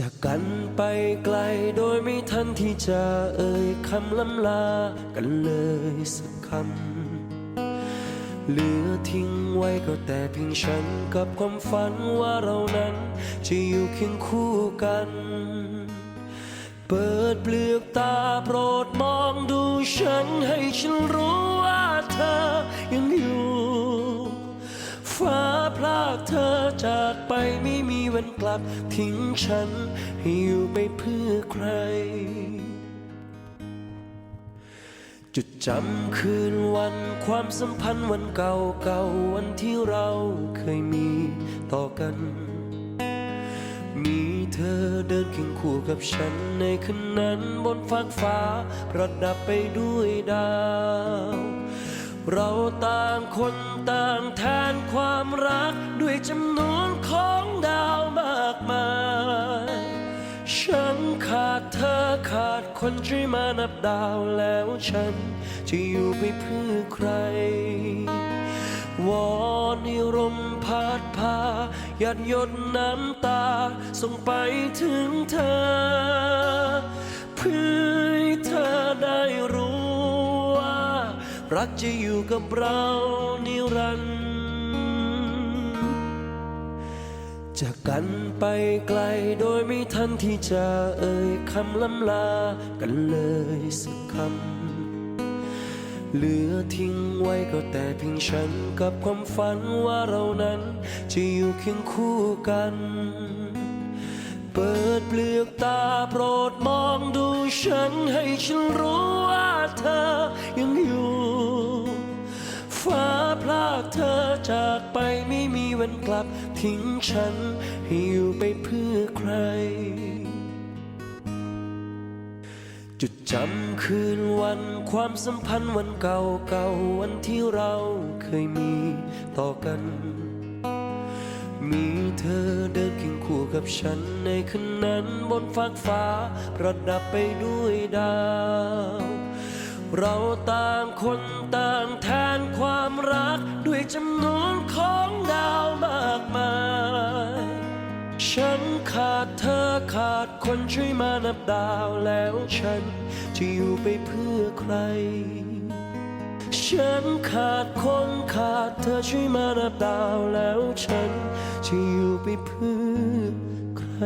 จากกันไปไกลโดยไม่ทันที่จะเอ่ยคำล้ำลากันเลยสักคำ เหลือทิ้งไว้ก็แต่เพียงฉันกับความฝันว่าเรานั้นจะอยู่เคียงคู่กัน เปิดเปลือกตาโปรดมองดูฉันให้ฉันรู้ากเธอจากไปไม่มีวันกลับ ทิ้งฉันให้อยู่ไปเพื่อใคร จุดจำคืนวันความสัมพันธ์วันเก่าเก่าๆวันที่เราเคยมีต่อกัน มีเธอเดินเคียงคู่กับฉันในคืนนั้นบนฟากฟ้า ประดับไปด้วยดาว เราต่างคนต่างแทนความรักด้วยจำนวนของดาวมากมาย ฉันขาดเธอขาดคนช่วยมานับดาวแล้วฉันจะอยู่ไปเพื่อใคร วอนให้ลมพัดพาหยาดหยดน้ำตา ส่งไปถึงเธอ เพื่อให้เธอ รักจะอยู่กับเรานิรันดร์จากกันไปไกลโดยไม่ทันที่จะเอ่ยคำล้ำลากันเลยสักคำ เหลือทิ้งไว้ก็แต่เพียงฉันกับความฝันว่าเรานั้นจะอยู่เคียงคู่กัน เปิดเปลือกตาโปรดมองดูฉันให้ฉันรู้ว่าเธอยัง พลากเธอจากไปไม่มีวันกลับ ทิ้งฉันให้อยู่ไปเพื่อใคร จุดจำคืนวันความสัมพันธ์วันเก่าเก่าวันที่เราเคยมีต่อกัน มีเธอเดินเคียงคู่กับฉันในคืนนั้นบนฟากฟ้า ประดับไปด้วยดาว เราต่างคนต่างแท จำนวนของดาวมากมาย ฉันขาดเธอขาดคนช่วยมานับดาวแล้วฉันจะอยู่ไปเพื่อใคร ฉันขาดคนขาดเธอช่วยมานับดาวแล้วฉันจะอยู่ไปเพื่อใคร